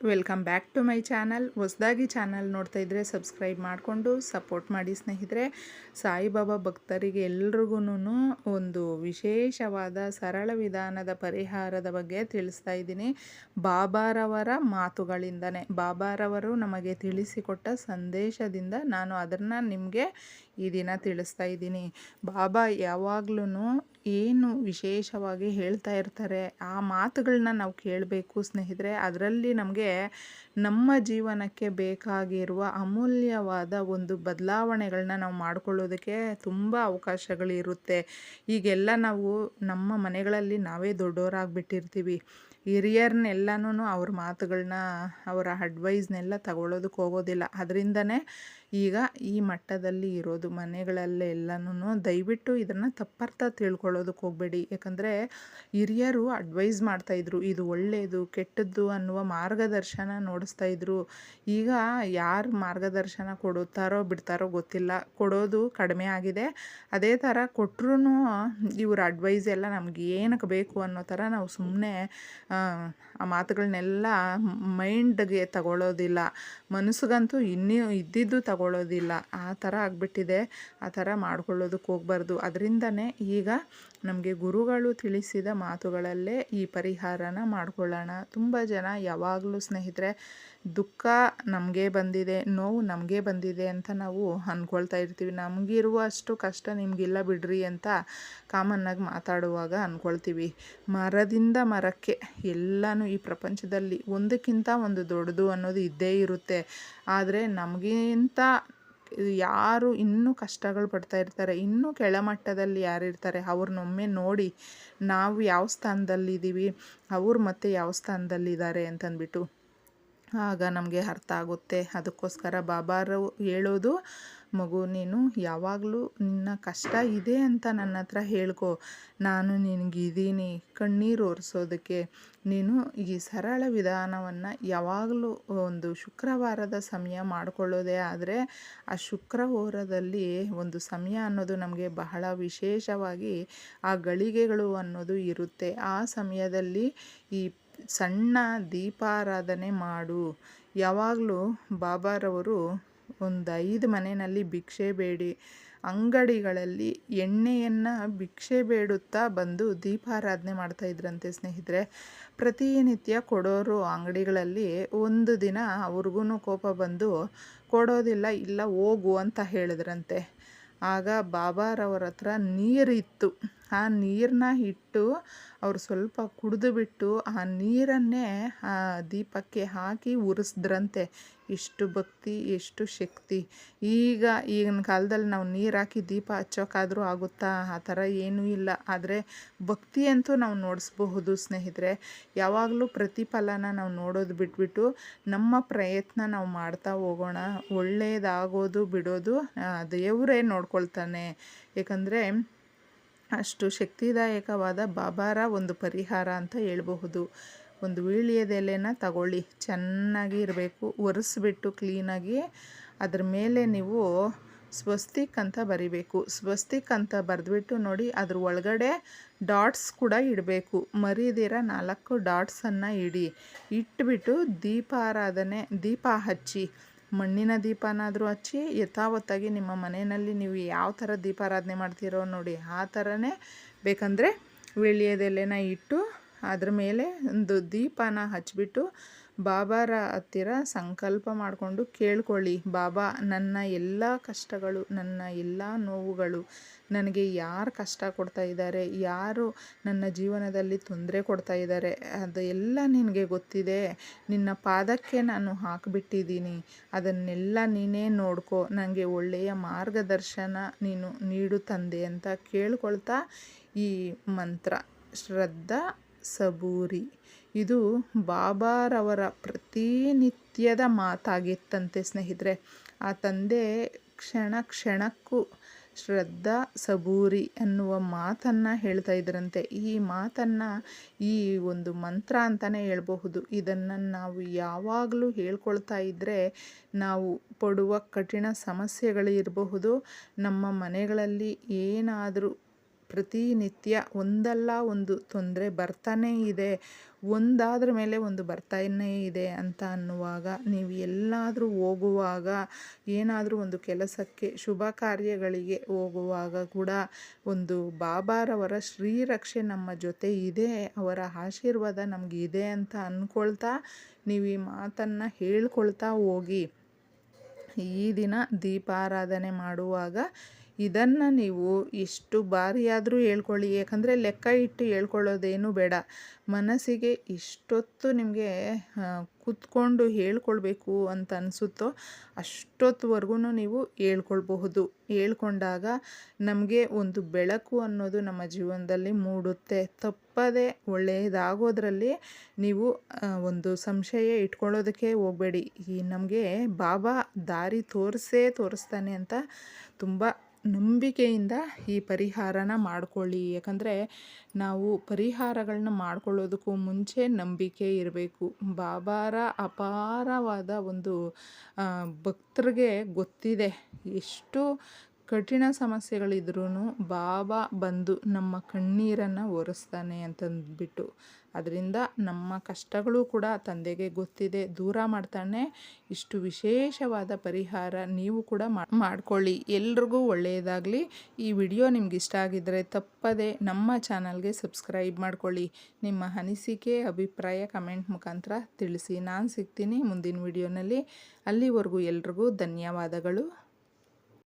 Welcome back to my channel. ಹೊಸದಾಗಿ channel ನೋಡ್ತಾ ಇದ್ದರೆ ಸಬ್ಸ್ಕ್ರೈಬ್ ಮಾಡಿಕೊಂಡು ಸಪೋರ್ಟ್ ಮಾಡಿ ಸ್ನೇಹಿತರೆ. ಸಾಯಿಬಾಬಾ ಭಕ್ತರಿಗೆ ಎಲ್ರಿಗೂ ಒಂದು ವಿಶೇಷವಾದ ಸರಳ ವಿಧಾನದ ಪರಿಹಾರದ ಬಗ್ಗೆ ತಿಳಿಸ್ತಾ ಇದ್ದೀನಿ. ಬಾಬಾರವರ ಮಾತುಗಳಿಂದನೇ. ಬಾಬಾರವರು ನಮಗೆ ತಿಳಿಸಿಕೊಟ್ಟ ಸಂದೇಶದಿಂದ ನಾನು ಅದನ್ನು ನಿಮಗೆ ಈ ದಿನ ತಿಳಿಸ್ತಾ ಇದ್ದೀನಿ. ಬಾಬಾ ಯಾವಾಗ್ಲೂ ಏನು ವಿಶೇಷವಾಗಿ ಹೇಳ್ತಾ ಇರ್ತಾರೆ, ಆ ಮಾತುಗಳನ್ನ ನಾವು ಕೇಳಬೇಕು ಸ್ನೇಹಿತರೆ. ಅದರಲ್ಲಿ ನಮಗೆ ನಮ್ಮ ಜೀವನಕ್ಕೆ ಬೇಕಾಗಿರುವ ಅಮೂಲ್ಯವಾದ ಒಂದು ಬದಲಾವಣೆಗಳನ್ನ ನಾವು ಮಾಡ್ಕೊಳ್ಳೋದಕ್ಕೆ ತುಂಬ ಅವಕಾಶಗಳಿರುತ್ತೆ. ಈಗೆಲ್ಲ ನಾವು ನಮ್ಮ ಮನೆಗಳಲ್ಲಿ ನಾವೇ ದೊಡ್ಡವರಾಗ್ಬಿಟ್ಟಿರ್ತೀವಿ ಹಿರಿಯರ್ನೆಲ್ಲನೂ ಅವ್ರ ಮಾತುಗಳನ್ನ ಅವರ ಅಡ್ವೈಸ್ನೆಲ್ಲ ತಗೊಳ್ಳೋದಕ್ಕೆ ಹೋಗೋದಿಲ್ಲ. ಅದರಿಂದನೇ ಈಗ ಈ ಮಟ್ಟದಲ್ಲಿ ಇರೋದು ಮನೆಗಳಲ್ಲೆಲ್ಲನೂ ದಯವಿಟ್ಟು ಇದನ್ನು ತಪ್ಪರ್ಥ ತಿಳ್ಕೊಳ್ಳೋದಕ್ಕೆ ಹೋಗಬೇಡಿ. ಯಾಕಂದರೆ ಹಿರಿಯರು ಅಡ್ವೈಸ್ ಮಾಡ್ತಾಯಿದ್ರು ಇದು ಒಳ್ಳೆಯದು ಕೆಟ್ಟದ್ದು ಅನ್ನುವ ಮಾರ್ಗದರ್ಶನ ನೋಡಿಸ್ತಾಯಿದ್ರು ಈಗ ಯಾರು ಮಾರ್ಗದರ್ಶನ ಕೊಡುತ್ತಾರೋ ಬಿಡ್ತಾರೋ ಗೊತ್ತಿಲ್ಲ. ಕೊಡೋದು ಕಡಿಮೆ ಆಗಿದೆ. ಅದೇ ಥರ ಕೊಟ್ಟರು ಇವ್ರ ಅಡ್ವೈಸ್ ಎಲ್ಲ ನಮ್ಗೆ ಏನಕ್ಕೆ ಬೇಕು ಅನ್ನೋ ಥರ ನಾವು ಸುಮ್ಮನೆ ಆ ಮಾತುಗಳನ್ನೆಲ್ಲ ಮೈಂಡ್ಗೆ ತಗೊಳ್ಳೋದಿಲ್ಲ ಮನಸ್ಸಿಗಂತೂ ಇನ್ನೂ ಇದ್ದಿದ್ದು ತಗೊಳ್ಳೋದಿಲ್ಲ ಆ ಥರ ಆಗಿಬಿಟ್ಟಿದೆ. ಆ ಥರ ಮಾಡ್ಕೊಳ್ಳೋದಕ್ಕೆ ಹೋಗ್ಬಾರ್ದು. ಅದರಿಂದನೇ ಈಗ ನಮಗೆ ಗುರುಗಳು ತಿಳಿಸಿದ ಮಾತುಗಳಲ್ಲೇ ಈ ಪರಿಹಾರನ ಮಾಡ್ಕೊಳ್ಳೋಣ. ತುಂಬ ಜನ ಯಾವಾಗಲೂ ಸ್ನೇಹಿತರೆ, ದುಃಖ ನಮಗೆ ಬಂದಿದೆ, ನೋವು ನಮಗೆ ಬಂದಿದೆ ಅಂತ ನಾವು ಅಂದ್ಕೊಳ್ತಾ ಇರ್ತೀವಿ. ನಮಗಿರುವಷ್ಟು ಕಷ್ಟ ನಿಮಗಿಲ್ಲ ಬಿಡ್ರಿ ಅಂತ ಕಾಮನ್ನಾಗಿ ಮಾತಾಡುವಾಗ ಅಂದ್ಕೊಳ್ತೀವಿ ಮರದಿಂದ ಮರಕ್ಕೆ ಎಲ್ಲನೂ ಈ ಪ್ರಪಂಚದಲ್ಲಿ ಒಂದಕ್ಕಿಂತ ಒಂದು ದೊಡ್ಡದು ಅನ್ನೋದು ಇದ್ದೇ ಇರುತ್ತೆ. ಆದರೆ ನಮಗಿಂತ ಯಾರು ಇನ್ನೂ ಕಷ್ಟಗಳು ಪಡ್ತಾ ಇರ್ತಾರೆ, ಇನ್ನೂ ಕೆಳಮಟ್ಟದಲ್ಲಿ ಯಾರಿರ್ತಾರೆ ಅವ್ರನ್ನೊಮ್ಮೆ ನೋಡಿ ನಾವು ಯಾವ ಸ್ಥಾನದಲ್ಲಿದ್ದೀವಿ, ಅವ್ರು ಮತ್ತೆ ಯಾವ ಸ್ಥಾನದಲ್ಲಿದ್ದಾರೆ ಅಂತಂದ್ಬಿಟ್ಟು ಆಗ ನಮಗೆ ಅರ್ಥ ಆಗುತ್ತೆ. ಅದಕ್ಕೋಸ್ಕರ ಬಾಬಾರು ಹೇಳೋದು ಮಗು, ನೀನು ಯಾವಾಗಲೂ ನಿನ್ನ ಕಷ್ಟ ಇದೆ ಅಂತ ನನ್ನ ಹತ್ರ ಹೇಳ್ಕೊ. ನಾನು ನಿನಗಿದ್ದೀನಿ ಕಣ್ಣೀರು ಒರೆಸೋದಕ್ಕೆ. ನೀನು ಈ ಸರಳ ವಿಧಾನವನ್ನು ಯಾವಾಗಲೂ ಒಂದು ಶುಕ್ರವಾರದ ಸಮಯ ಮಾಡಿಕೊಳ್ಳೋದೇ ಆದರೆ, ಆ ಶುಕ್ರವಾರದಲ್ಲಿ ಒಂದು ಸಮಯ ಅನ್ನೋದು ನಮಗೆ ಬಹಳ ವಿಶೇಷವಾಗಿ ಆ ಗಳಿಗೆಗಳು ಅನ್ನೋದು ಇರುತ್ತೆ. ಆ ಸಮಯದಲ್ಲಿ ಈ ಸಣ್ಣ ದೀಪಾರಾಧನೆ ಮಾಡು. ಯಾವಾಗಲೂ ಬಾಬಾರವರು ಒಂದು ಐದು ಮನೆಯಲ್ಲಿ ಭಿಕ್ಷೆ ಬೇಡಿ. ಅಂಗಡಿಗಳಲ್ಲಿ ಎಣ್ಣೆಯನ್ನು ಭಿಕ್ಷೆ ಬೇಡುತ್ತಾ ಬಂದು ದೀಪಾರಾಧನೆ ಮಾಡ್ತಾಯಿದ್ರಂತೆ ಸ್ನೇಹಿತರೆ. ಪ್ರತಿನಿತ್ಯ ಕೊಡೋರು ಅಂಗಡಿಗಳಲ್ಲಿ ಒಂದು ದಿನ ಅವ್ರಿಗೂ ಕೋಪ ಬಂದು, ಕೊಡೋದಿಲ್ಲ, ಇಲ್ಲ ಹೋಗು ಅಂತ ಹೇಳಿದ್ರಂತೆ. ಆಗ ಬಾಬಾರವರ ಹತ್ರ ನೀರಿತ್ತು. ಆ ನೀರನ್ನ ಇಟ್ಟು ಅವರು ಸ್ವಲ್ಪ ಕುಡಿದು ಬಿಟ್ಟು ಆ ನೀರನ್ನೇ ಆ ದೀಪಕ್ಕೆ ಹಾಕಿ ಉರಿಸಿದ್ರಂತೆ. ಎಷ್ಟು ಭಕ್ತಿ ಎಷ್ಟು ಶಕ್ತಿ. ಈಗ ಈಗಿನ ಕಾಲದಲ್ಲಿ ನಾವು ನೀರು ಹಾಕಿ ದೀಪ ಹಚ್ಚೋಕ್ಕಾದರೂ ಆಗುತ್ತಾ? ಆ ಥರ ಏನೂ ಇಲ್ಲ. ಆದರೆ ಭಕ್ತಿ ಅಂತೂ ನಾವು ನೋಡಿಸ್ಬಹುದು ಸ್ನೇಹಿತರೆ. ಯಾವಾಗಲೂ ಪ್ರತಿಫಲನ ನಾವು ನೋಡೋದು ಬಿಟ್ಬಿಟ್ಟು ನಮ್ಮ ಪ್ರಯತ್ನ ನಾವು ಮಾಡ್ತಾ ಹೋಗೋಣ. ಒಳ್ಳೆಯದಾಗೋದು ಬಿಡೋದು ದೇವರೇ ನೋಡ್ಕೊಳ್ತಾನೆ. ಏಕೆಂದರೆ ಅಷ್ಟು ಶಕ್ತಿದಾಯಕವಾದ ಬಾಬಾರ ಒಂದು ಪರಿಹಾರ ಅಂತ ಹೇಳ್ಬಹುದು. ಒಂದು ವೀಳ್ಯದೆಲೆನ ತಗೊಳ್ಳಿ. ಚೆನ್ನಾಗಿ ಇರಬೇಕು. ಒರೆಸ್ಬಿಟ್ಟು ಕ್ಲೀನಾಗಿ ಅದ್ರ ಮೇಲೆ ನೀವು ಸ್ವಸ್ತಿಕ್ ಅಂತ ಬರಿಬೇಕು. ಸ್ವಸ್ತಿಕ್ ಅಂತ ಬರೆದ್ಬಿಟ್ಟು ನೋಡಿ ಅದ್ರ ಒಳಗಡೆ ಡಾಟ್ಸ್ ಕೂಡ ಇಡಬೇಕು. ಮರಿದಿರ ನಾಲ್ಕು ಡಾಟ್ಸನ್ನು ಇಡಿ. ಇಟ್ಬಿಟ್ಟು ದೀಪಾರಾಧನೆ, ದೀಪ ಹಚ್ಚಿ. ಮಣ್ಣಿನ ದೀಪನಾದರೂ ಹಚ್ಚಿ ಯಥಾವತ್ತಾಗಿ ನಿಮ್ಮ ಮನೆಯಲ್ಲಿ ನೀವು ಯಾವ ಥರ ದೀಪಾರಾಧನೆ ಮಾಡ್ತೀರೋ ನೋಡಿ, ಆ ಥರನೇ ಬೇಕಂದರೆ, ವೀಳ್ಯದೆಲೆನ ಇಟ್ಟು ಅದ್ರ ಮೇಲೆ ಒಂದು ದೀಪನ ಹಚ್ಬಿಟ್ಟು ಬಾಬಾರ ಹತ್ತಿರ ಸಂಕಲ್ಪ ಮಾಡಿಕೊಂಡು ಕೇಳ್ಕೊಳ್ಳಿ, ಬಾಬಾ, ನನ್ನ ಎಲ್ಲ ಕಷ್ಟಗಳು, ನನ್ನ ಎಲ್ಲ ನೋವುಗಳು, ನನಗೆ ಯಾರು ಕಷ್ಟ ಕೊಡ್ತಾ ಇದ್ದಾರೆ ಯಾರು ನನ್ನ ಜೀವನದಲ್ಲಿ ತೊಂದರೆ ಕೊಡ್ತಾ ಇದ್ದಾರೆ ಅದು ಎಲ್ಲ ನಿನಗೆ ಗೊತ್ತಿದೆ. ನಿನ್ನ ಪಾದಕ್ಕೆ ನಾನು ಹಾಕಿಬಿಟ್ಟಿದ್ದೀನಿ. ಅದನ್ನೆಲ್ಲ ನೀನೇ ನೋಡ್ಕೊ ನನಗೆ ಒಳ್ಳೆಯ ಮಾರ್ಗದರ್ಶನ ನೀನು ನೀಡು ತಂದೆ ಅಂತ ಕೇಳ್ಕೊಳ್ತಾ ಈ ಮಂತ್ರ. ಶ್ರದ್ಧಾ ಸಬೂರಿ. ಇದು ಬಾಬಾರವರ ಪ್ರತಿನಿತ್ಯದ ಮಾತಾಗಿತ್ತಂತೆ ಸ್ನೇಹಿತರೆ. ಆ ತಂದೆ ಕ್ಷಣ ಕ್ಷಣಕ್ಕೂ ಶ್ರದ್ಧಾ ಸಬೂರಿ ಅನ್ನುವ ಮಾತನ್ನು ಹೇಳ್ತಾ ಇದ್ರಂತೆ ಈ ಮಾತನ್ನು ಈ ಒಂದು ಮಂತ್ರ ಅಂತಲೇ ಹೇಳ್ಬಹುದು. ಇದನ್ನು ನಾವು ಯಾವಾಗಲೂ ಹೇಳ್ಕೊಳ್ತಾ ಇದ್ದರೆ ನಾವು ಪಡುವ ಕಠಿಣ ಸಮಸ್ಯೆಗಳಿರಬಹುದು. ನಮ್ಮ ಮನೆಗಳಲ್ಲಿ ಏನಾದರೂ ಪ್ರತಿನಿತ್ಯ ಒಂದಲ್ಲ ಒಂದು ತೊಂದರೆ ಬರ್ತಾನೇ ಇದೆ. ಒಂದಾದ್ರ ಮೇಲೆ ಒಂದು ಬರ್ತಾನೇ ಇದೆ ಅಂತ ಅನ್ನುವಾಗ ನೀವು ಎಲ್ಲಾದರೂ ಹೋಗುವಾಗ, ಏನಾದರೂ ಒಂದು ಕೆಲಸಕ್ಕೆ ಶುಭ ಕಾರ್ಯಗಳಿಗೆ ಹೋಗುವಾಗ ಕೂಡ ಒಂದು ಬಾಬಾರವರ ಶ್ರೀರಕ್ಷೆ ನಮ್ಮ ಜೊತೆ ಇದೆ, ಅವರ ಆಶೀರ್ವಾದ ನಮಗೆ ಇದೆ ಅಂತ ಅಂದ್ಕೊಳ್ತಾ ನೀವು ಈ ಮಾತನ್ನು ಹೇಳ್ಕೊಳ್ತಾ ಹೋಗಿ. ಈ ದಿನ ದೀಪಾರಾಧನೆ ಮಾಡುವಾಗ ಇದನ್ನು ನೀವು ಎಷ್ಟು ಬಾರಿಯಾದರೂ ಹೇಳ್ಕೊಳ್ಳಿ. ಯಾಕಂದರೆ ಲೆಕ್ಕ ಇಟ್ಟು ಹೇಳ್ಕೊಳ್ಳೋದೇನು ಬೇಡ. ಮನಸ್ಸಿಗೆ ಇಷ್ಟೊತ್ತು ನಿಮಗೆ ಕೂತ್ಕೊಂಡು ಹೇಳ್ಕೊಳ್ಬೇಕು ಅಂತ ಅನಿಸುತ್ತೋ ಅಷ್ಟೊತ್ತುವರೆಗೂ ನೀವು ಹೇಳ್ಕೊಳ್ಬಹುದು. ಹೇಳ್ಕೊಂಡಾಗ ನಮಗೆ ಒಂದು ಬೆಳಕು ಅನ್ನೋದು ನಮ್ಮ ಜೀವನದಲ್ಲಿ ಮೂಡುತ್ತೆ. ತಪ್ಪದೆ ಒಳ್ಳೆಯದಾಗೋದ್ರಲ್ಲಿ ನೀವು ಒಂದು ಸಂಶಯ ಇಟ್ಕೊಳ್ಳೋದಕ್ಕೆ ಹೋಗಬೇಡಿ. ಈ ನಮಗೆ ಬಾಬಾ ದಾರಿ ತೋರಿಸೇ ತೋರಿಸ್ತಾನೆ ಅಂತ ತುಂಬ ನಂಬಿಕೆಯಿಂದ ಈ ಪರಿಹಾರನ ಮಾಡ್ಕೊಳ್ಳಿ. ಯಾಕಂದರೆ ನಾವು ಪರಿಹಾರಗಳನ್ನ ಮಾಡ್ಕೊಳ್ಳೋದಕ್ಕೂ ಮುಂಚೆ ನಂಬಿಕೆ ಇರಬೇಕು. ಬಾಬಾರ ಅಪಾರವಾದ ಒಂದು ಭಕ್ತರಿಗೆ ಗೊತ್ತಿದೆ. ಎಷ್ಟು ಕಠಿಣ ಸಮಸ್ಯೆಗಳಿದ್ರೂ ಬಾಬಾ ಬಂದು ನಮ್ಮ ಕಣ್ಣೀರನ್ನು ಒರೆಸ್ತಾನೆ ಅಂತಂದ್ಬಿಟ್ಟು. ಅದರಿಂದ ನಮ್ಮ ಕಷ್ಟಗಳು ಕೂಡ ತಂದೆಗೆ ಗೊತ್ತಿದೆ. ದೂರ ಮಾಡ್ತಾನೆ. ಇಷ್ಟು ವಿಶೇಷವಾದ ಪರಿಹಾರ ನೀವು ಕೂಡ ಮಾಡ್ಕೊಳ್ಳಿ. ಎಲ್ರಿಗೂ ಒಳ್ಳೆಯದಾಗಲಿ. ಈ ವಿಡಿಯೋ ನಿಮ್ಗೆ ಇಷ್ಟ ಆಗಿದ್ದರೆ ತಪ್ಪದೆ ನಮ್ಮ ಚಾನಲ್ಗೆ ಸಬ್ಸ್ಕ್ರೈಬ್ ಮಾಡ್ಕೊಳ್ಳಿ. ನಿಮ್ಮ ಅನಿಸಿಕೆ, ಅಭಿಪ್ರಾಯ ಕಮೆಂಟ್ ಮುಖಾಂತರ ತಿಳಿಸಿ. ನಾನು ಸಿಗ್ತೀನಿ ಮುಂದಿನ ವಿಡಿಯೋನಲ್ಲಿ. ಅಲ್ಲಿವರೆಗೂ ಎಲ್ರಿಗೂ ಧನ್ಯವಾದಗಳು.